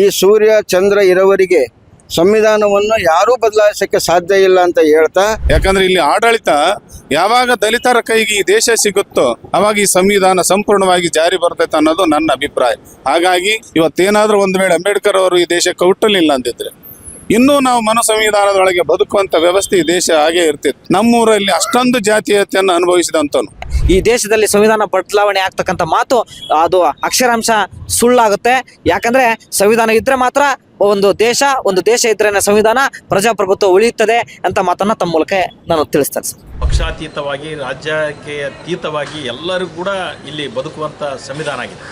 ಈ ಸೂರ್ಯ, ಚಂದ್ರ ಇರವರಿಗೆ ಸಂವಿಧಾನವನ್ನು ಯಾರೂ ಬದಲಾಯಿಸಕ್ಕೆ ಸಾಧ್ಯ ಇಲ್ಲ ಅಂತ ಹೇಳ್ತಾ, ಯಾಕಂದ್ರೆ ಇಲ್ಲಿ ಆಡಳಿತ ಯಾವಾಗ ದಲಿತರ ಕೈಗೆ ಈ ದೇಶ ಸಿಗುತ್ತೋ ಅವಾಗ ಈ ಸಂವಿಧಾನ ಸಂಪೂರ್ಣವಾಗಿ ಜಾರಿ ಬರ್ತೈತೆ ಅನ್ನೋದು ನನ್ನ ಅಭಿಪ್ರಾಯ. ಹಾಗಾಗಿ ಇವತ್ತೇನಾದ್ರೂ ಒಂದು ವೇಳೆ ಅಂಬೇಡ್ಕರ್ ಅವರು ಈ ದೇಶಕ್ಕೆ ಹುಟ್ಟಲಿಲ್ಲ ಅಂತಿದ್ರೆ ಇನ್ನೂ ನಾವು ಮನು ಸಂವಿಧಾನದೊಳಗೆ ಬದುಕುವಂತ ವ್ಯವಸ್ಥೆ ಈ ದೇಶ ಹಾಗೆ ಇರ್ತಿತ್ತು. ನಮ್ಮೂರಲ್ಲಿ ಅಷ್ಟೊಂದು ಜಾತೀಯತೆಯನ್ನು ಅನುಭವಿಸಿದಂತನು ಈ ದೇಶದಲ್ಲಿ ಸಂವಿಧಾನ ಬದಲಾವಣೆ ಆಗ್ತಕ್ಕಂಥ ಮಾತು ಅದು ಅಕ್ಷರಾಂಶ ಸುಳ್ಳಾಗುತ್ತೆ. ಯಾಕಂದ್ರೆ ಸಂವಿಧಾನ ಇದ್ರೆ ಮಾತ್ರ ಒಂದು ದೇಶ ಒಂದು ದೇಶ ಇದ್ರೆ ಸಂವಿಧಾನ ಪ್ರಜಾಪ್ರಭುತ್ವ ಉಳಿಯುತ್ತದೆ ಅಂತ ಮಾತನ್ನ ತಮ್ಮ ಮೂಲಕ ನಾನು ತಿಳಿಸ್ತೇನೆ ಸರ್. ಪಕ್ಷಾತೀತವಾಗಿ ರಾಜ್ಯಕ್ಕೆ ಅತೀತವಾಗಿ ಎಲ್ಲರೂ ಕೂಡ ಇಲ್ಲಿ ಬದುಕುವಂಥ ಸಂವಿಧಾನ ಆಗಿದೆ.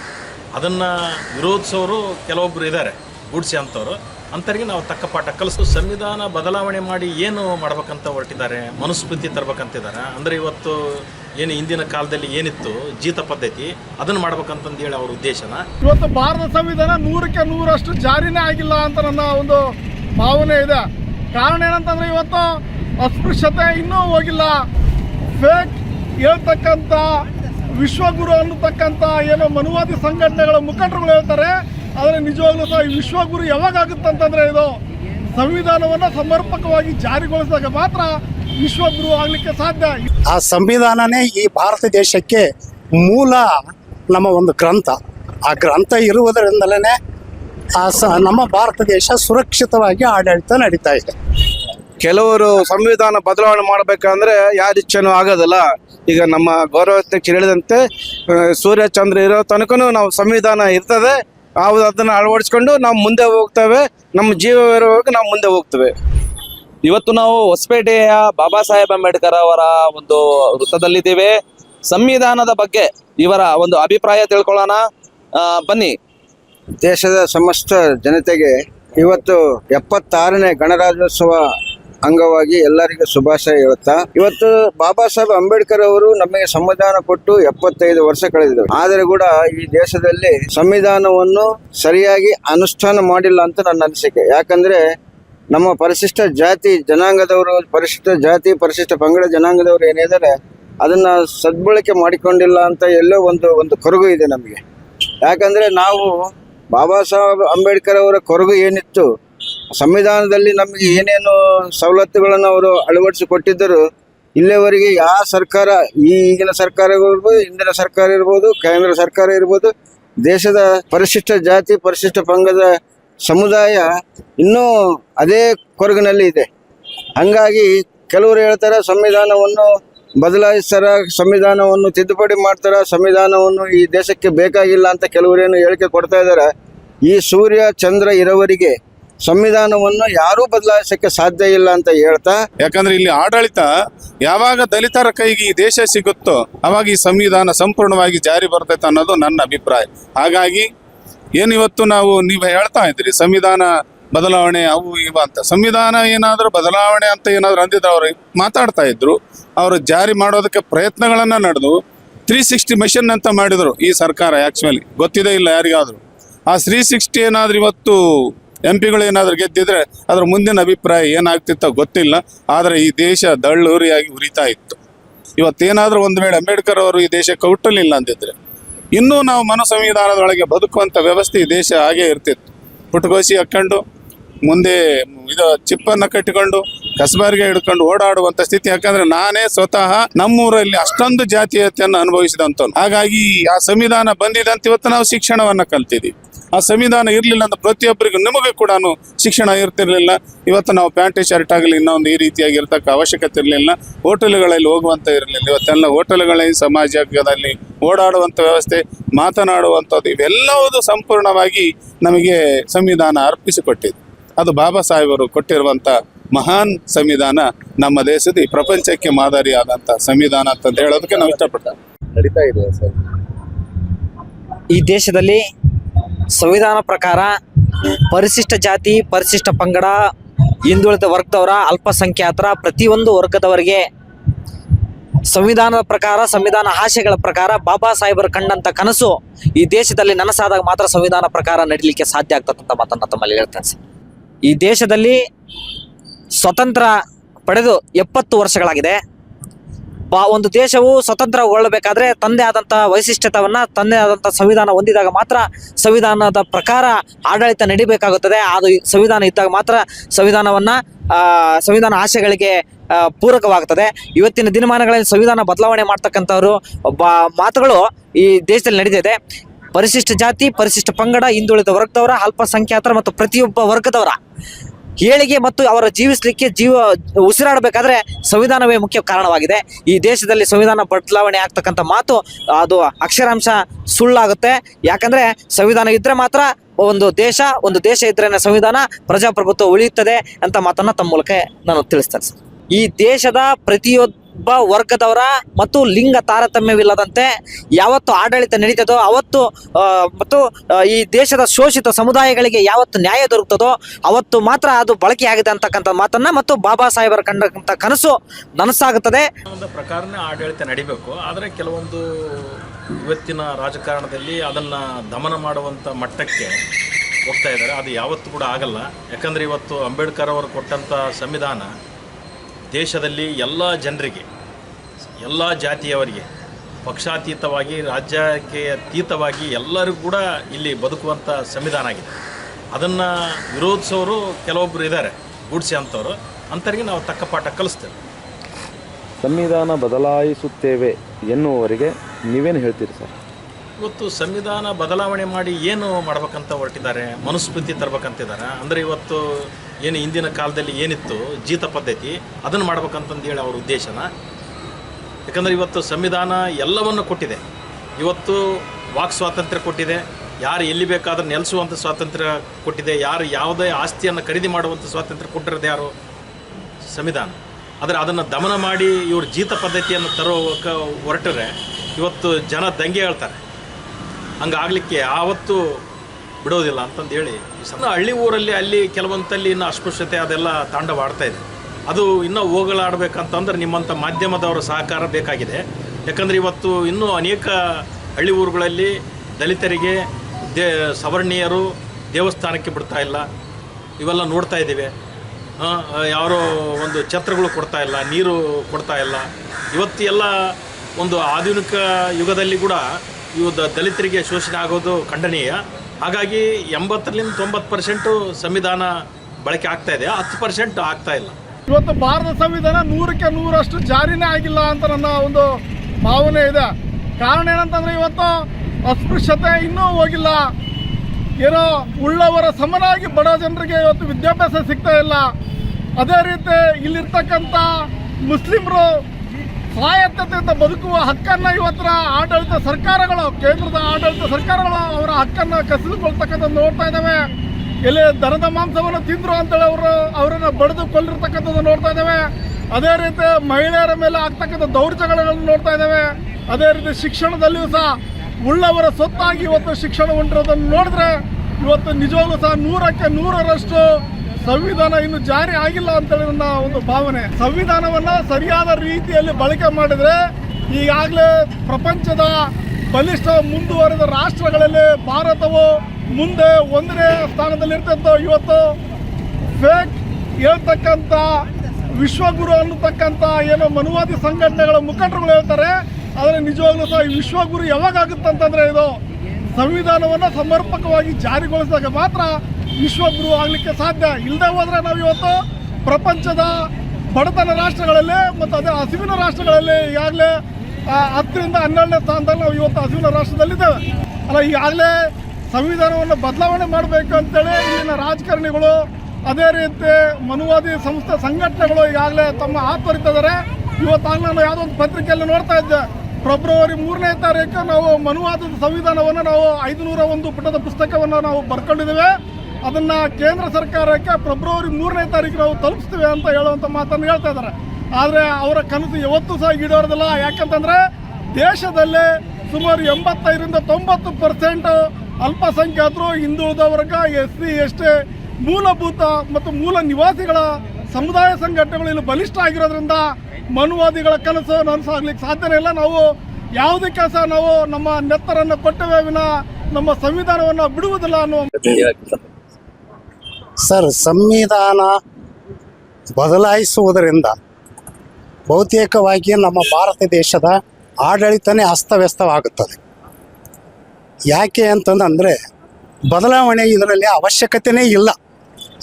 ಅದನ್ನು ವಿರೋಧಿಸೋರು ಕೆಲವೊಬ್ಬರು ಇದ್ದಾರೆ ಗೂಡ್ಸಿ ಅಂಥವ್ರು ಅಂಥವ್ರಿಗೆ ನಾವು ತಕ್ಕ ಪಾಠ ಕಲಿಸು, ಸಂವಿಧಾನ ಬದಲಾವಣೆ ಮಾಡಿ ಏನು ಮಾಡ್ಬೇಕಂತ ಹೊರಟಿದ್ದಾರೆ ಮನುಸ್ಮೃತಿ ತರ್ಬೇಕಂತಿದ್ದಾರೆ. ಅಂದರೆ ಇವತ್ತು ಏನು ಹಿಂದಿನ ಕಾಲದಲ್ಲಿ ಏನಿತ್ತು, ಜೀತ ಪದ್ಧತಿ, ಅದನ್ನು ಮಾಡ್ಬೇಕಂತಂದು ಹೇಳಿ ಅವ್ರ ಉದ್ದೇಶನ. ಇವತ್ತು ಭಾರತ ಸಂವಿಧಾನ ನೂರಕ್ಕೆ ನೂರಷ್ಟು ಜಾರಿನೇ ಆಗಿಲ್ಲ ಅಂತ ನನ್ನ ಒಂದು ಭಾವನೆ ಇದೆ. ಕಾರಣ ಏನಂತಂದ್ರೆ ಇವತ್ತು ಅಸ್ಪೃಶ್ಯತೆ ಇನ್ನೂ ಹೋಗಿಲ್ಲ. ಫೇಕ್ ಹೇಳ್ತಕ್ಕಂಥ, ವಿಶ್ವಗುರು ಅನ್ನತಕ್ಕಂಥ ಏನೋ ಮನುವಾದಿ ಸಂಘಟನೆಗಳ ಮುಖಂಡರುಗಳು ಹೇಳ್ತಾರೆ ಆದರೆ ನಿಜವಾಗ್ಲೂ ಸಹ ಈ ವಿಶ್ವಗುರು ಯಾವಾಗ ಆಗುತ್ತಂತಂದ್ರೆ ಇದು ಸಂವಿಧಾನವನ್ನು ಸಮರ್ಪಕವಾಗಿ ಜಾರಿಗೊಳಿಸಿದಾಗ ಮಾತ್ರ ವಿಶ್ವಗುರು ಆಗಲಿಕ್ಕೆ ಸಾಧ್ಯ. ಆ ಸಂವಿಧಾನನೇ ಈ ಭಾರತ ದೇಶಕ್ಕೆ ಮೂಲ ನಮ್ಮ ಒಂದು ಗ್ರಂಥ. ಆ ಗ್ರಂಥ ಇರುವುದರಿಂದಲೇ ಆ ಸ ನಮ್ಮ ಭಾರತ ದೇಶ ಸುರಕ್ಷಿತವಾಗಿ ಆಡಳಿತ ನಡೀತಾ ಇದೆ. ಕೆಲವರು ಸಂವಿಧಾನ ಬದಲಾವಣೆ ಮಾಡಬೇಕಂದ್ರೆ ಯಾರ ಇಚ್ಛೆನೂ ಆಗೋದಿಲ್ಲ. ಈಗ ನಮ್ಮ ಗೌರವಕ್ಕೆ ಹೇಳಿದಂತೆ ಸೂರ್ಯಚಂದ್ರ ಸೂರ್ಯ ಚಂದ್ರ ಇರೋ ತನಕನೂ ನಾವು ಸಂವಿಧಾನ ಇರ್ತದೆ. ನಾವು ಅದನ್ನು ಅಳವಡಿಸ್ಕೊಂಡು ನಾವು ಮುಂದೆ ಹೋಗ್ತೇವೆ. ನಮ್ಮ ಜೀವ ಇರೋವರೆಗೂ ನಾವು ಮುಂದೆ ಹೋಗ್ತೇವೆ. ಇವತ್ತು ನಾವು ಹೊಸಪೇಟೆಯ ಬಾಬಾ ಸಾಹೇಬ್ ಅಂಬೇಡ್ಕರ್ ಅವರ ಒಂದು ವೃತ್ತದಲ್ಲಿದ್ದೇವೆ. ಸಂವಿಧಾನದ ಬಗ್ಗೆ ಇವರ ಒಂದು ಅಭಿಪ್ರಾಯ ತಿಳ್ಕೊಳ್ಳೋಣ. ಆ, ಬನ್ನಿ. ದೇಶದ ಸಮಸ್ತ ಜನತೆಗೆ ಇವತ್ತು ಎಪ್ಪತ್ತಾರನೇ ಗಣರಾಜ್ಯೋತ್ಸವ ಅಂಗವಾಗಿ ಎಲ್ಲರಿಗೂ ಶುಭಾಶಯ ಹೇಳುತ್ತಾ, ಇವತ್ತು ಬಾಬಾ ಸಾಹೇಬ್ ಅಂಬೇಡ್ಕರ್ ಅವರು ನಮಗೆ ಸಂವಿಧಾನ ಕೊಟ್ಟು ಎಪ್ಪತ್ತೈದು ವರ್ಷ ಕಳೆದಿದೆ. ಆದರೆ ಕೂಡ ಈ ದೇಶದಲ್ಲಿ ಸಂವಿಧಾನವನ್ನು ಸರಿಯಾಗಿ ಅನುಷ್ಠಾನ ಮಾಡಿಲ್ಲ ಅಂತ ನನ್ನ ಅನಿಸಿಕೆ. ಯಾಕಂದ್ರೆ ನಮ್ಮ ಪರಿಶಿಷ್ಟ ಜಾತಿ ಜನಾಂಗದವರು, ಪರಿಶಿಷ್ಟ ಜಾತಿ, ಪರಿಶಿಷ್ಟ ಪಂಗಡ ಜನಾಂಗದವರು ಏನಿದ್ದಾರೆ ಅದನ್ನ ಸದ್ಬಳಕೆ ಮಾಡಿಕೊಂಡಿಲ್ಲ ಅಂತ ಎಲ್ಲೋ ಒಂದು ಒಂದು ಕೊರಗು ಇದೆ ನಮಗೆ. ಯಾಕಂದ್ರೆ ನಾವು ಬಾಬಾ ಸಾಹೇಬ್ ಅಂಬೇಡ್ಕರ್ ಅವರ ಕೊರಗು ಏನಿತ್ತು ಸಂವಿಧಾನದಲ್ಲಿ ನಮಗೆ ಏನೇನು ಸವಲತ್ತುಗಳನ್ನು ಅವರು ಅಳವಡಿಸಿ ಕೊಟ್ಟಿದ್ದರು ಇಲ್ಲಿವರೆಗೆ ಯಾವ ಸರ್ಕಾರ ಈಗಿನ ಸರ್ಕಾರ ಇರ್ಬೋದು, ಹಿಂದಿನ ಸರ್ಕಾರ ಇರ್ಬೋದು, ಕೇಂದ್ರ ಸರ್ಕಾರ ಇರ್ಬೋದು, ದೇಶದ ಪರಿಶಿಷ್ಟ ಜಾತಿ, ಪರಿಶಿಷ್ಟ ಪಂಗದ ಸಮುದಾಯ ಇನ್ನೂ ಅದೇ ಕೊರಗಿನಲ್ಲಿ ಇದೆ. ಹಂಗಾಗಿ ಕೆಲವರು ಹೇಳ್ತಾರೆ, ಸಂವಿಧಾನವನ್ನು ಬದಲಾಯಿಸ್ತಾರ, ಸಂವಿಧಾನವನ್ನು ತಿದ್ದುಪಡಿ ಮಾಡ್ತಾರ, ಸಂವಿಧಾನವನ್ನು ಈ ದೇಶಕ್ಕೆ ಬೇಕಾಗಿಲ್ಲ ಅಂತ ಕೆಲವರೇನು ಹೇಳಿಕೆ ಕೊಡ್ತಾ ಇದ್ದಾರೆ. ಈ ಸೂರ್ಯ, ಚಂದ್ರ ಇರೋವರೆಗೆ ಸಂವಿಧಾನವನ್ನು ಯಾರೂ ಬದಲಾಯಿಸಕ್ಕೆ ಸಾಧ್ಯ ಇಲ್ಲ ಅಂತ ಹೇಳ್ತಾ, ಯಾಕಂದ್ರೆ ಇಲ್ಲಿ ಆಡಳಿತ ಯಾವಾಗ ದಲಿತರ ಕೈಗೆ ಈ ದೇಶ ಸಿಗುತ್ತೋ ಅವಾಗ ಈ ಸಂವಿಧಾನ ಸಂಪೂರ್ಣವಾಗಿ ಜಾರಿ ಬರ್ತೈತೆ ಅನ್ನೋದು ನನ್ನ ಅಭಿಪ್ರಾಯ. ಹಾಗಾಗಿ ಏನಿವತ್ತು ನಾವು, ನೀವು ಹೇಳ್ತಾ ಇದ್ರಿ, ಸಂವಿಧಾನ ಬದಲಾವಣೆ ಅವು ಇವ ಅಂತ. ಸಂವಿಧಾನ ಏನಾದರೂ ಬದಲಾವಣೆ ಅಂತ ಏನಾದರೂ ಅಂದಿದ್ರೆ ಅವರು ಮಾತಾಡ್ತಾ ಇದ್ರು, ಅವರು ಜಾರಿ ಮಾಡೋದಕ್ಕೆ ಪ್ರಯತ್ನಗಳನ್ನು ನಡೆದು ತ್ರೀ ಸಿಕ್ಸ್ಟಿ ಮೆಷಿನ್ ಅಂತ ಮಾಡಿದ್ರು ಈ ಸರ್ಕಾರ ಆ್ಯಕ್ಚುಲಿ ಗೊತ್ತಿದೆ ಇಲ್ಲ ಯಾರಿಗಾದರೂ. ಆ ತ್ರೀ ಸಿಕ್ಸ್ಟಿ ಏನಾದರೂ ಇವತ್ತು ಎಂ ಪಿಗಳು ಏನಾದರೂ ಗೆದ್ದಿದ್ರೆ ಅದ್ರ ಮುಂದಿನ ಅಭಿಪ್ರಾಯ ಏನಾಗ್ತಿತ್ತೋ ಗೊತ್ತಿಲ್ಲ, ಆದರೆ ಈ ದೇಶ ದಳ್ಳೂರಿಯಾಗಿ ಉರಿತಾ ಇತ್ತು. ಇವತ್ತೇನಾದರೂ ಒಂದು ವೇಳೆ ಅಂಬೇಡ್ಕರ್ ಅವರು ಈ ದೇಶಕ್ಕೆ ಹುಟ್ಟಲಿಲ್ಲ ಅಂದಿದ್ರೆ, ಇನ್ನೂ ನಾವು ಮನು ಸಂವಿಧಾನದೊಳಗೆ ಬದುಕುವಂಥ ವ್ಯವಸ್ಥೆ ಈ ದೇಶ ಹಾಗೆ ಇರ್ತಿತ್ತು. ಪುಟಗೋಸಿ ಹಾಕ್ಕೊಂಡು ಮುಂದೆ ಇದು ಚಿಪ್ಪನ್ನು ಕಟ್ಟಿಕೊಂಡು, ಕಸಬಾರಿಗೆ ಹಿಡ್ಕೊಂಡು ಓಡಾಡುವಂಥ ಸ್ಥಿತಿ. ಯಾಕಂದ್ರೆ ನಾನೇ ಸ್ವತಃ ನಮ್ಮೂರಲ್ಲಿ ಅಷ್ಟೊಂದು ಜಾತೀಯತೆಯನ್ನು ಅನುಭವಿಸಿದಂಥವ್ನು. ಹಾಗಾಗಿ ಆ ಸಂವಿಧಾನ ಬಂದಿದಂತ ಇವತ್ತು ನಾವು ಶಿಕ್ಷಣವನ್ನು ಕಲ್ತಿದ್ದೀವಿ. ಆ ಸಂವಿಧಾನ ಇರಲಿಲ್ಲ ಅಂತ ಪ್ರತಿಯೊಬ್ಬರಿಗೂ ನಿಮಗೆ ಕೂಡ ಶಿಕ್ಷಣ ಇರ್ತಿರ್ಲಿಲ್ಲ. ಇವತ್ತು ನಾವು ಪ್ಯಾಂಟ್ ಶರ್ಟ್ ಆಗಲಿ ಇನ್ನೊಂದು ಈ ರೀತಿಯಾಗಿ ಇರ್ತಕ್ಕ ಅವಶ್ಯಕತೆ ಇರಲಿಲ್ಲ. ಹೋಟೆಲ್ಗಳಲ್ಲಿ ಹೋಗುವಂತ ಇರಲಿಲ್ಲ. ಇವತ್ತೆಲ್ಲ ಹೋಟೆಲ್ಗಳಲ್ಲಿ ಸಮಾಜದಲ್ಲಿ ಓಡಾಡುವಂಥ ವ್ಯವಸ್ಥೆ ಮಾತನಾಡುವಂಥದ್ದು ಇವೆಲ್ಲವೂ ಸಂಪೂರ್ಣವಾಗಿ ನಮಗೆ ಸಂವಿಧಾನ ಅರ್ಪಿಸಿಕೊಟ್ಟಿದೆ. ಅದು ಬಾಬಾ ಸಾಹೇಬರು ಕೊಟ್ಟಿರುವಂಥ ಮಹಾನ್ ಸಂವಿಧಾನ ನಮ್ಮ ದೇಶದ ಈ ಪ್ರಪಂಚಕ್ಕೆ ಮಾದರಿಯಾದಂಥ ಸಂವಿಧಾನ ಅಂತ ಹೇಳೋದಕ್ಕೆ ನಾವು ಇಷ್ಟಪಡ್ತೇವೆ. ನಡೀತಾ ಇದೆ ಸರ್? ಈ ದೇಶದಲ್ಲಿ ಸಂವಿಧಾನ ಪ್ರಕಾರ ಪರಿಶಿಷ್ಟ ಜಾತಿ, ಪರಿಶಿಷ್ಟ ಪಂಗಡ, ಹಿಂದುಳಿದ ವರ್ಗದವರ ಅಲ್ಪಸಂಖ್ಯಾತರ ಪ್ರತಿಯೊಂದು ವರ್ಗದವರಿಗೆ ಸಂವಿಧಾನದ ಪ್ರಕಾರ, ಸಂವಿಧಾನ ಆಶಯಗಳ ಪ್ರಕಾರ ಬಾಬಾ ಸಾಹೇಬರು ಕಂಡಂತ ಕನಸು ಈ ದೇಶದಲ್ಲಿ ನನಸಾದಾಗ ಮಾತ್ರ ಸಂವಿಧಾನ ಪ್ರಕಾರ ನಡೀಲಿಕ್ಕೆ ಸಾಧ್ಯ ಆಗ್ತದಂತ ಮಾತನ್ನ ತಮ್ಮಲ್ಲಿ ಹೇಳ್ತೇನೆ ಸರ್. ಈ ದೇಶದಲ್ಲಿ ಸ್ವತಂತ್ರ ಪಡೆದು ಎಪ್ಪತ್ತು ವರ್ಷಗಳಾಗಿದೆ. ಒಂದು ದೇಶವು ಸ್ವತಂತ್ರಗೊಳ್ಳಬೇಕಾದ್ರೆ ತಂದೆ ಆದಂತಹ ವೈಶಿಷ್ಟ್ಯತವನ್ನ, ತಂದೆ ಆದಂತಹ ಸಂವಿಧಾನ ಹೊಂದಿದಾಗ ಮಾತ್ರ ಸಂವಿಧಾನದ ಪ್ರಕಾರ ಆಡಳಿತ ನಡಿಬೇಕಾಗುತ್ತದೆ. ಅದು ಸಂವಿಧಾನ ಇದ್ದಾಗ ಮಾತ್ರ ಸಂವಿಧಾನವನ್ನ ಸಂವಿಧಾನ ಆಶಯಗಳಿಗೆ ಪೂರಕವಾಗುತ್ತದೆ ಇವತ್ತಿನ ದಿನಮಾನಗಳಲ್ಲಿ ಸಂವಿಧಾನ ಬದಲಾವಣೆ ಮಾಡ್ತಕ್ಕಂಥವ್ರು ಒಬ್ಬ ಮಾತುಗಳು ಈ ದೇಶದಲ್ಲಿ ನಡೆದಿದೆ. ಪರಿಶಿಷ್ಟ ಜಾತಿ, ಪರಿಶಿಷ್ಟ ಪಂಗಡ, ಹಿಂದುಳಿದ ವರ್ಗದವರ, ಅಲ್ಪಸಂಖ್ಯಾತರ ಮತ್ತು ಪ್ರತಿಯೊಬ್ಬ ವರ್ಗದವರ. ಏಳಿಗೆ ಮತ್ತು ಅವರ ಜೀವಿಸಲಿಕ್ಕೆ ಜೀವ ಉಸಿರಾಡಬೇಕಾದ್ರೆ ಸಂವಿಧಾನವೇ ಮುಖ್ಯ ಕಾರಣವಾಗಿದೆ. ಈ ದೇಶದಲ್ಲಿ ಸಂವಿಧಾನ ಬದಲಾವಣೆ ಆಗ್ತಕ್ಕಂಥ ಮಾತು, ಅದು ಅಕ್ಷರಾಂಶ ಸುಳ್ಳಾಗುತ್ತೆ. ಯಾಕಂದ್ರೆ ಸಂವಿಧಾನ ಇದ್ರೆ ಮಾತ್ರ ಒಂದು ದೇಶ ಒಂದು ದೇಶ ಇದ್ರೆ ಸಂವಿಧಾನ ಪ್ರಜಾಪ್ರಭುತ್ವ ಉಳಿಯುತ್ತದೆ ಅಂತ ಮಾತನ್ನ ತಮ್ಮ ಮೂಲಕ ನಾನು ತಿಳಿಸ್ತೇನೆ ಈ ದೇಶದ ಪ್ರತಿಯೊಬ್ಬ ವರ್ಗದವರ ಮತ್ತು ಲಿಂಗ ತಾರತಮ್ಯವಿಲ್ಲದಂತೆ ಯಾವತ್ತು ಆಡಳಿತ ನಡೀತದೋ, ಅವತ್ತು ಮತ್ತು ಈ ದೇಶದ ಶೋಷಿತ ಸಮುದಾಯಗಳಿಗೆ ಯಾವತ್ತು ನ್ಯಾಯ ದೊರಕುತ್ತದೋ ಅವತ್ತು ಮಾತ್ರ ಅದು ಬಳಕೆಯಾಗಿದೆ ಅಂತಕ್ಕಂಥ ಮಾತನ್ನ ಮತ್ತು ಬಾಬಾ ಸಾಹೇಬರ ಕಂಡಂತ ಕನಸು ನನಸಾಗುತ್ತದೆ. ಒಂದು ಪ್ರಕಾರನೇ ಆಡಳಿತ ನಡಿಬೇಕು. ಆದರೆ ಕೆಲವೊಂದು ಇವತ್ತಿನ ರಾಜಕಾರಣದಲ್ಲಿ ಅದನ್ನ ದಮನ ಮಾಡುವಂಥ ಮಟ್ಟಕ್ಕೆ ಹೋಗ್ತಾ ಇದ್ದಾರೆ. ಅದು ಯಾವತ್ತು ಕೂಡ ಆಗಲ್ಲ. ಯಾಕಂದರೆ ಇವತ್ತು ಅಂಬೇಡ್ಕರ್ ಅವರು ಕೊಟ್ಟಂಥ ಸಂವಿಧಾನ ದೇಶದಲ್ಲಿ ಎಲ್ಲ ಜನರಿಗೆ ಎಲ್ಲ ಜಾತಿಯವರಿಗೆ ಪಕ್ಷಾತೀತವಾಗಿ ರಾಜ್ಯಕ್ಕೆ ಅತೀತವಾಗಿ ಎಲ್ಲರಿಗೂ ಕೂಡ ಇಲ್ಲಿ ಬದುಕುವಂಥ ಸಂವಿಧಾನ ಆಗಿದೆ. ಅದನ್ನು ವಿರೋಧಿಸೋರು ಕೆಲವೊಬ್ಬರು ಇದ್ದಾರೆ ಗೂಡ್ಸಿ ಅಂಥವ್ರು ಅಂಥವ್ರಿಗೆ ನಾವು ತಕ್ಕ ಪಾಠ ಕಲಿಸ್ತೇವೆ. ಸಂವಿಧಾನ ಬದಲಾಯಿಸುತ್ತೇವೆ ಎನ್ನುವವರಿಗೆ ನೀವೇನು ಹೇಳ್ತೀರಿ ಸರ್? ಇವತ್ತು ಸಂವಿಧಾನ ಬದಲಾವಣೆ ಮಾಡಿ ಏನು ಮಾಡ್ಬೇಕಂತ ಹೊರಟಿದ್ದಾರೆ ಮನುಸ್ಮೃತಿ ತರಬೇಕಂತಿದ್ದಾರೆ. ಅಂದರೆ ಇವತ್ತು ಏನು ಹಿಂದಿನ ಕಾಲದಲ್ಲಿ ಏನಿತ್ತು? ಜೀತ ಪದ್ಧತಿ. ಅದನ್ನು ಮಾಡ್ಬೇಕಂತಂದು ಹೇಳಿ ಅವ್ರ ಉದ್ದೇಶನ. ಯಾಕಂದರೆ ಇವತ್ತು ಸಂವಿಧಾನ ಎಲ್ಲವನ್ನು ಕೊಟ್ಟಿದೆ. ಇವತ್ತು ವಾಕ್ ಸ್ವಾತಂತ್ರ್ಯ ಕೊಟ್ಟಿದೆ. ಯಾರು ಎಲ್ಲಿ ಬೇಕಾದ್ರೆ ನೆಲೆಸುವಂಥ ಸ್ವಾತಂತ್ರ್ಯ ಕೊಟ್ಟಿದೆ. ಯಾರು ಯಾವುದೇ ಆಸ್ತಿಯನ್ನು ಖರೀದಿ ಮಾಡುವಂಥ ಸ್ವಾತಂತ್ರ್ಯ ಕೊಟ್ಟಿರೋದು ಯಾರು? ಸಂವಿಧಾನ. ಆದರೆ ಅದನ್ನು ದಮನ ಮಾಡಿ ಇವರು ಜೀತ ಪದ್ಧತಿಯನ್ನು ತರೋಕೆ ಹೊರಟರೆ ಇವತ್ತು ಜನ ದಂಗೆ ಹೇಳ್ತಾರೆ. ಹಂಗಾಗಲಿಕ್ಕೆ ಯಾವತ್ತೂ ಬಿಡೋದಿಲ್ಲ ಅಂತಂದು ಹೇಳಿ ಹಳ್ಳಿ ಊರಲ್ಲಿ ಅಲ್ಲಿ ಕೆಲವೊಂದಲ್ಲಿ ಇನ್ನು ಅಸ್ಪೃಶ್ಯತೆ ಅದೆಲ್ಲ ತಾಂಡವಾಡ್ತಾ ಇದೆ. ಅದು ಇನ್ನೂ ಹೋಗಲಾಡಬೇಕಂತಂದ್ರೆ ನಿಮ್ಮಂಥ ಮಾಧ್ಯಮದವರ ಸಹಕಾರ ಬೇಕಾಗಿದೆ. ಯಾಕಂದರೆ ಇವತ್ತು ಇನ್ನೂ ಅನೇಕ ಹಳ್ಳಿ ಊರುಗಳಲ್ಲಿ ದಲಿತರಿಗೆ ದೇ ಸವರ್ಣೀಯರು ದೇವಸ್ಥಾನಕ್ಕೆ ಬಿಡ್ತಾ ಇಲ್ಲ. ಇವೆಲ್ಲ ನೋಡ್ತಾ ಇದ್ದೀವಿ. ಯಾರೋ ಒಂದು ಛತ್ರಗಳು ಕೊಡ್ತಾ ಇಲ್ಲ, ನೀರು ಕೊಡ್ತಾ ಇಲ್ಲ. ಇವತ್ತು ಎಲ್ಲ ಒಂದು ಆಧುನಿಕ ಯುಗದಲ್ಲಿ ಕೂಡ ಇವು ದಲಿತರಿಗೆ ಶೋಷಣೆ ಆಗೋದು ಖಂಡನೀಯ. ಹಾಗಾಗಿ ಎಂಬತ್ತರಿಂದ ತೊಂಬತ್ತು ಪರ್ಸೆಂಟು ಸಂವಿಧಾನ ಬಳಕೆ ಆಗ್ತಾ ಇದೆ. ಹತ್ತು ಪರ್ಸೆಂಟ್ ಆಗ್ತಾ ಇಲ್ಲ. ಇವತ್ತು ಭಾರತ ಸಂವಿಧಾನ ನೂರಕ್ಕೆ ನೂರಷ್ಟು ಜಾರಿನೇ ಆಗಿಲ್ಲ ಅಂತ ನನ್ನ ಒಂದು ಭಾವನೆ ಇದೆ. ಕಾರಣ ಏನಂತಂದ್ರೆ ಇವತ್ತು ಅಸ್ಪೃಶ್ಯತೆ ಇನ್ನೂ ಹೋಗಿಲ್ಲ. ಏನೋ ಉಳ್ಳವರ ಸಮನಾಗಿ ಬಡ ಜನರಿಗೆ ಇವತ್ತು ವಿದ್ಯಾಭ್ಯಾಸ ಸಿಗ್ತಾ ಇಲ್ಲ. ಅದೇ ರೀತಿ ಇಲ್ಲಿರ್ತಕ್ಕಂಥ ಮುಸ್ಲಿಮರು ಸ್ವಾಯತ್ತತೆಯಿಂದ ಬದುಕುವ ಹಕ್ಕನ್ನ ಇವತ್ತರ ಆಡಳಿತ ಸರ್ಕಾರಗಳು, ಕೇಂದ್ರದ ಆಡಳಿತ ಸರ್ಕಾರಗಳು ಅವರ ಹಕ್ಕನ್ನ ಕಸಿದುಕೊಳ್ತಕ್ಕಂಥ ನೋಡ್ತಾ ಇದ್ದಾವೆ ಎಲ್ಲಿ ದನದ ಮಾಂಸವನ್ನು ತಿಂದರು ಅಂತೇಳಿ ಅವರು ಅವರನ್ನ ಬಡಿದು ಕೊಲ್ಲಿರ್ತಕ್ಕಂಥದ್ದು ನೋಡ್ತಾ ಇದ್ದಾವೆ ಅದೇ ರೀತಿ ಮಹಿಳೆಯರ ಮೇಲೆ ಆಗ್ತಕ್ಕಂಥ ದೌರ್ಜನ್ಯಗಳನ್ನು ನೋಡ್ತಾ ಇದ್ದಾವೆ ಅದೇ ರೀತಿ ಶಿಕ್ಷಣದಲ್ಲಿಯೂ ಸಹ ಉಳ್ಳವರ ಸೊತ್ತಾಗಿ ಇವತ್ತು ಶಿಕ್ಷಣ ಹೊಂಟಿರೋದನ್ನು ನೋಡಿದ್ರೆ ಇವತ್ತು ನಿಜವಾಗೂ ಸಹ ನೂರಕ್ಕೆ ನೂರರಷ್ಟು ಸಂವಿಧಾನ ಇನ್ನು ಜಾರಿ ಆಗಿಲ್ಲ ಅಂತೇಳಿ ನನ್ನ ಒಂದು ಭಾವನೆ. ಸಂವಿಧಾನವನ್ನ ಸರಿಯಾದ ರೀತಿಯಲ್ಲಿ ಬಳಕೆ ಮಾಡಿದ್ರೆ ಈಗಾಗಲೇ ಪ್ರಪಂಚದ ಬಲಿಷ್ಠ ಮುಂದುವರೆದ ರಾಷ್ಟ್ರಗಳಲ್ಲಿ ಭಾರತವು ಮುಂದೆ ಒಂದನೇ ಸ್ಥಾನದಲ್ಲಿ ಇರ್ತಂತ ಇವತ್ತು ಫೇಕ್ ಹೇಳ್ತಕ್ಕಂಥ, ವಿಶ್ವಗುರು ಅನ್ನತಕ್ಕಂಥ ಏನೋ ಮನುವಾದಿ ಸಂಘಟನೆಗಳ ಮುಖಂಡರುಗಳು ಹೇಳ್ತಾರೆ. ಆದರೆ ನಿಜವಾಗ್ಲೂ ಸಹ ವಿಶ್ವಗುರು ಯಾವಾಗ ಆಗುತ್ತಂತಂದ್ರೆ ಇದು ಸಂವಿಧಾನವನ್ನು ಸಮರ್ಪಕವಾಗಿ ಜಾರಿಗೊಳಿಸಿದಾಗ ಮಾತ್ರ ವಿಶ್ವಗುರು ಆಗಲಿಕ್ಕೆ ಸಾಧ್ಯ. ಇಲ್ಲದೆ ಹೋದರೆ ನಾವು ಇವತ್ತು ಪ್ರಪಂಚದ ಬಡತನ ರಾಷ್ಟ್ರಗಳಲ್ಲಿ ಮತ್ತು ಅದೇ ಹಸಿವಿನ ರಾಷ್ಟ್ರಗಳಲ್ಲಿ ಈಗಾಗಲೇ ಹತ್ತರಿಂದ ಹನ್ನೆರಡನೇ ಸ್ಥಾನದಲ್ಲಿ ನಾವು ಇವತ್ತು ಹಸಿವಿನ ರಾಷ್ಟ್ರದಲ್ಲಿದ್ದೇವೆ. ಅಲ್ಲ, ಈಗಾಗಲೇ ಸಂವಿಧಾನವನ್ನು ಬದಲಾವಣೆ ಮಾಡಬೇಕು ಅಂತೇಳಿ ಇಲ್ಲಿನ ರಾಜಕಾರಣಿಗಳು, ಅದೇ ರೀತಿ ಮನುವಾದಿ ಸಂಸ್ಥೆ ಸಂಘಟನೆಗಳು ಈಗಾಗಲೇ ತಮ್ಮ ಹಾತೊರಿತಿದ್ದಾರೆ ಇವತ್ತಾಗ ನಾನು ಯಾವುದೋ ಒಂದು ಪತ್ರಿಕೆಯಲ್ಲಿ ನೋಡ್ತಾ ಇದ್ದೆ. ಫೆಬ್ರವರಿ ಮೂರನೇ ತಾರೀಕು ನಾವು ಮನುವಾದದ ಸಂವಿಧಾನವನ್ನು ನಾವು ಐದುನೂರ ಒಂದು ಪುಟದ ಪುಸ್ತಕವನ್ನು ನಾವು ಬರ್ಕೊಂಡಿದ್ದೇವೆ. ಅದನ್ನು ಕೇಂದ್ರ ಸರ್ಕಾರಕ್ಕೆ ಫೆಬ್ರವರಿ ಮೂರನೇ ತಾರೀಕು ನಾವು ತಲುಪಿಸ್ತೇವೆ ಅಂತ ಹೇಳುವಂಥ ಮಾತನ್ನು ಹೇಳ್ತಾ ಇದ್ದಾರೆ. ಆದರೆ ಅವರ ಕನಸು ಯಾವತ್ತೂ ಸಹ ಈಡೇರೋದಿಲ್ಲ. ಯಾಕಂತಂದರೆ ದೇಶದಲ್ಲಿ ಸುಮಾರು ಎಂಬತ್ತೈದರಿಂದ ತೊಂಬತ್ತು ಪರ್ಸೆಂಟ್ ಅಲ್ಪಸಂಖ್ಯಾತರು ಹಿಂದುಳಿದ ವರ್ಗ ಎಸ್ ಸಿ, ಎಸ್ ಟಿ, ಮೂಲಭೂತ ಮತ್ತು ಮೂಲ ನಿವಾಸಿಗಳ ಸಮುದಾಯ ಸಂಘಟನೆಗಳು ಇಲ್ಲಿ ಬಲಿಷ್ಠ ಆಗಿರೋದ್ರಿಂದ ಮನುವಾದಿಗಳ ಕನಸು ನನಸಾಗ್ಲಿಕ್ಕೆ ಸಾಧ್ಯನೇ ಇಲ್ಲ. ನಾವು ಯಾವುದೇ ಕೆಲಸ ನಾವು ನಮ್ಮ ನೆತ್ತರನ್ನು ಕೊಟ್ಟವೇ ವಿನ ನಮ್ಮ ಸಂವಿಧಾನವನ್ನು ಬಿಡುವುದಿಲ್ಲ ಅನ್ನುವ ಸರ್, ಸಂವಿಧಾನ ಬದಲಾಯಿಸುವುದರಿಂದ ಬಹುತೇಕವಾಗಿ ನಮ್ಮ ಭಾರತ ದೇಶದ ಆಡಳಿತನೇ ಅಸ್ತವ್ಯಸ್ತವಾಗುತ್ತದೆ. ಯಾಕೆ ಅಂತಂದರೆ ಬದಲಾವಣೆ ಇದರಲ್ಲಿ ಅವಶ್ಯಕತೆಯೇ ಇಲ್ಲ.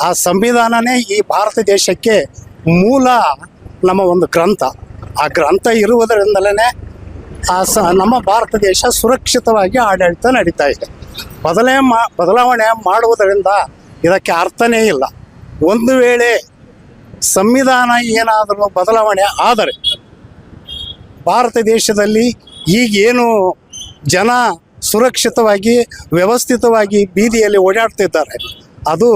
ಆ ಸಂವಿಧಾನನೇ ಈ ಭಾರತ ದೇಶಕ್ಕೆ ಮೂಲ ನಮ್ಮ ಒಂದು ಗ್ರಂಥ. ಆ ಗ್ರಂಥ ಇರುವುದರಿಂದಲೇ ಆ ಸ, ನಮ್ಮ ಭಾರತ ದೇಶ ಸುರಕ್ಷಿತವಾಗಿ ಆಡಳಿತ ನಡೀತಾ ಇದೆ. ಬದಲೇ ಮಾ, ಬದಲಾವಣೆ ಮಾಡುವುದರಿಂದ ಇದಕ್ಕೆ ಅರ್ಥನೇ ಇಲ್ಲ. ಒಂದು ವೇಳೆ ಸಂವಿಧಾನ ಏನಾದರೂ ಬದಲಾವಣೆ ಆದರೆ ಭಾರತ ದೇಶದಲ್ಲಿ ಈಗೇನು ಜನ ಸುರಕ್ಷಿತವಾಗಿ, ವ್ಯವಸ್ಥಿತವಾಗಿ ಬೀದಿಯಲ್ಲಿ ಓಡಾಡ್ತಿದ್ದಾರೆ. ಅದು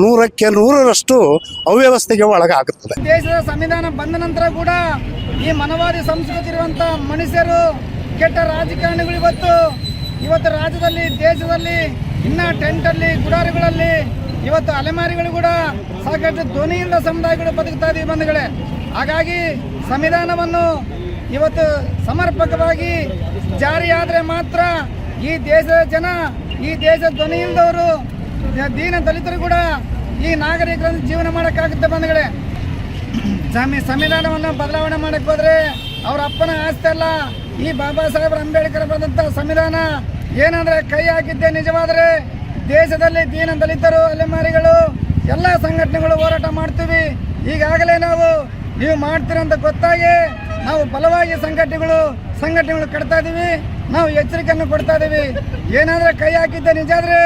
ನೂರಕ್ಕೆ ನೂರರಷ್ಟು ಅವ್ಯವಸ್ಥೆಗೆ ಒಳಗಾಗುತ್ತದೆ. ದೇಶದ ಸಂವಿಧಾನ ಬಂದ ನಂತರ ಕೂಡ ಈ ಮನವಾದಿ ಸಂಸ್ಕೃತಿ ಇರುವಂತ ಮನುಷ್ಯರು ಕೆಟ್ಟ ರಾಜಕಾರಣಿಗಳು ಇವತ್ತು ಇವತ್ತು ರಾಜ್ಯದಲ್ಲಿ, ದೇಶದಲ್ಲಿ, ಇನ್ನ ಟೆಂಟಲ್ಲಿ ಗುಡಾರಿಗಳಲ್ಲಿ, ಇವತ್ತು ಅಲೆಮಾರಿಗಳು ಕೂಡ ಸಾಕಷ್ಟು ಧ್ವನಿಯಿಂದ ಸಮುದಾಯಗಳು ಬದುಕ್ತಾ ಇದೀವಿ ಬಂಧುಗಳೇ. ಹಾಗಾಗಿ ಸಂವಿಧಾನವನ್ನು ಇವತ್ತು ಸಮರ್ಪಕವಾಗಿ ಜಾರಿಯಾದರೆ ಮಾತ್ರ ಈ ದೇಶದ ಜನ, ಈ ದೇಶದ ಧ್ವನಿಯಿಂದವರು ದೀನ ದಲಿತರು ಕೂಡ ಈ ನಾಗರಿಕರನ್ನು ಜೀವನ ಮಾಡೋಕ್ಕಾಗುತ್ತೆ ಬಂಧುಗಳೇ. ಸಮಿ ಸಂವಿಧಾನವನ್ನು ಬದಲಾವಣೆ ಮಾಡಕ್ಕೆ ಹೋದ್ರೆ ಅವ್ರ ಅಪ್ಪನ ಆಸ್ತಿ ಅಲ್ಲ. ಈ ಬಾಬಾ ಸಾಹೇಬ್ ಅಂಬೇಡ್ಕರ್ ಬಂದಂಥ ಸಂವಿಧಾನ ಏನಂದ್ರೆ ಕೈ ಹಾಕಿದ್ದೆ ನಿಜವಾದರೆ ದೇಶದಲ್ಲಿ ದೀನ ದಲಿತರು, ಅಲೆಮಾರಿಗಳು, ಎಲ್ಲ ಸಂಘಟನೆಗಳು ಹೋರಾಟ ಮಾಡ್ತೀವಿ. ಈಗಾಗಲೇ ನಾವು ನೀವು ಮಾಡ್ತೀರಂತ ಗೊತ್ತಾಗಿ ನಾವು ಬಲವಾಗಿ ಸಂಘಟನೆಗಳು ಸಂಘಟನೆಗಳು ಕಟ್ತಾ ಇದ್ದೀವಿ ನಾವು ಎಚ್ಚರಿಕೆಯನ್ನು ಕೊಡ್ತಾ ಇದ್ದೀವಿ ಏನಾದ್ರೆ ಕೈ ಹಾಕಿದ್ದೆ ನಿಜ ಆದ್ರೆ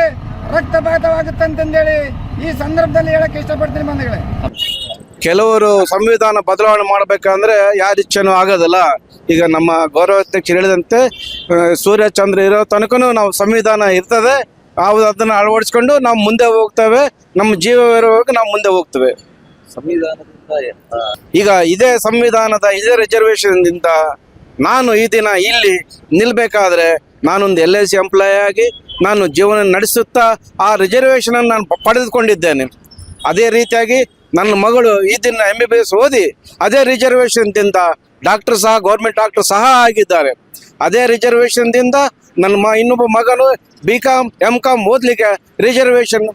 ರಕ್ತಪಾತವಾಗುತ್ತೆ ಅಂತಂದೇಳಿ ಈ ಸಂದರ್ಭದಲ್ಲಿ ಹೇಳಕ್ಕೆ ಇಷ್ಟಪಡ್ತೀನಿ ಬಂಧುಗಳೇ. ಕೆಲವರು ಸಂವಿಧಾನ ಬದಲಾವಣೆ ಮಾಡಬೇಕಂದ್ರೆ ಯಾರು ಇಚ್ಛೆನೂ ಆಗೋದಿಲ್ಲ. ಈಗ ನಮ್ಮ ಗೌರವಾಧ್ಯಕ್ಷರು ಹೇಳಿದಂತೆ ಸೂರ್ಯ ಚಂದ್ರ ಇರೋ ತನಕನೂ ನಾವು ಸಂವಿಧಾನ ಇರ್ತದೆ. ನಾವು ಅದನ್ನು ಅಳವಡಿಸ್ಕೊಂಡು ನಾವು ಮುಂದೆ ಹೋಗ್ತೇವೆ. ನಮ್ಮ ಜೀವ ಇರುವಾಗ ನಾವು ಮುಂದೆ ಹೋಗ್ತೇವೆ. ಈಗ ಇದೇ ಸಂವಿಧಾನದ ಇದೇ ರಿಸರ್ವೇಶನ್ದಿಂದ ನಾನು ಈ ದಿನ ಇಲ್ಲಿ ನಿಲ್ಬೇಕಾದ್ರೆ ನಾನೊಂದು ಎಲ್ ಐ ಸಿ ಎಂಪ್ಲಾಯ್ ಆಗಿ ನಾನು ಜೀವನ ನಡೆಸುತ್ತಾ ಆ ರಿಸರ್ವೇಶನ್ ಅನ್ನು ನಾನು ಪಡೆದುಕೊಂಡಿದ್ದೇನೆ. ಅದೇ ರೀತಿಯಾಗಿ ನನ್ನ ಮಗಳು ಈ ದಿನ ಎಂ ಬಿ ಬಿ ಎಸ್ ಓದಿ ಅದೇ ರಿಸರ್ವೇಶನ್ದಿಂದ ಡಾಕ್ಟರ್ ಸಹ ಗೌರ್ಮೆಂಟ್ ಡಾಕ್ಟರ್ ಸಹ ಆಗಿದ್ದಾರೆ. ಅದೇ ರಿಸರ್ವೇಶನ್ದಿಂದ ನನ್ನ ಮ ಇನ್ನೊಬ್ಬ ಮಗನು ಬಿ ಕಾಮ್ ಎಂ ಕಾಮ್ ಓದಲಿಕ್ಕೆ ರಿಸರ್ವೇಶನ್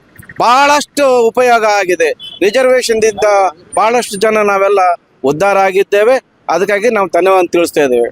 ಬಹಳಷ್ಟು ಉಪಯೋಗ ಆಗಿದೆ. ರಿಸರ್ವೇಶನ್ದಿಂದ ಬಹಳಷ್ಟು ಜನ ನಾವೆಲ್ಲ ಉದ್ಧಾರ ಆಗಿದ್ದೇವೆ. ಅದಕ್ಕಾಗಿ ನಾವು ಧನ್ಯವಾದ ತಿಳಿಸ್ತಾ ಇದ್ದೇವೆ.